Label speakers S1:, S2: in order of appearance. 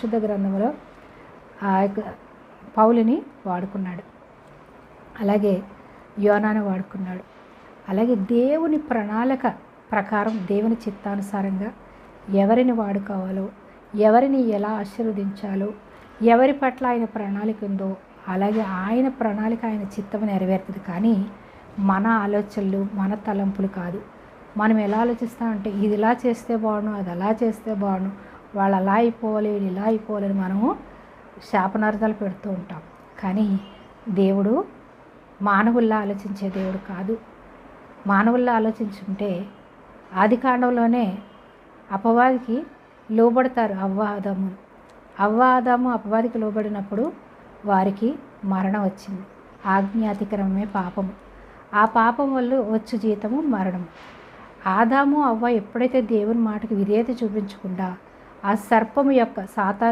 S1: శుద్ధ గ్రంథంలో ఆ యొక్క పౌలుని వాడుకున్నాడు. అలాగే యోనాను వాడుకున్నాడు. అలాగే దేవుని ప్రణాళిక ప్రకారం దేవుని చిత్తానుసారంగా ఎవరిని వాడుకోవాలో ఎవరిని ఎలా ఆశీర్వదించాలో ఎవరి పట్ల ఆయన ప్రణాళిక ఉందో అలాగే ఆయన ప్రణాళిక ఆయన చిత్తం నెరవేరుతుంది. కానీ మన ఆలోచనలు మన తలంపులు కాదు. మనం ఎలా ఆలోచిస్తామంటే ఇది ఇలా చేస్తే బాగుండు అది అలా చేస్తే బాగుండు వాళ్ళు అలా అయిపోవాలి వీళ్ళు ఇలా అయిపోవాలని మనము శాపనార్థాలు పెడుతూ ఉంటాం. కానీ దేవుడు మానవుల్లా ఆలోచించే దేవుడు కాదు. మానవుల్లా ఆలోచించుంటే ఆది కాండంలోనే అపవాదికి లోబడతారు అవ్వ ఆదాము అవ్వ ఆదాము అపవాదికి లోబడినప్పుడు వారికి మరణం వచ్చింది. ఆజ్ఞాతిక్రమమే పాపము. ఆ పాపం వల్ల వచ్చు జీతము మరణము. ఆదాము అవ్వ ఎప్పుడైతే దేవుని మాటకి విధేయత చూపించకుండా ఆ సర్పము యొక్క సాతాను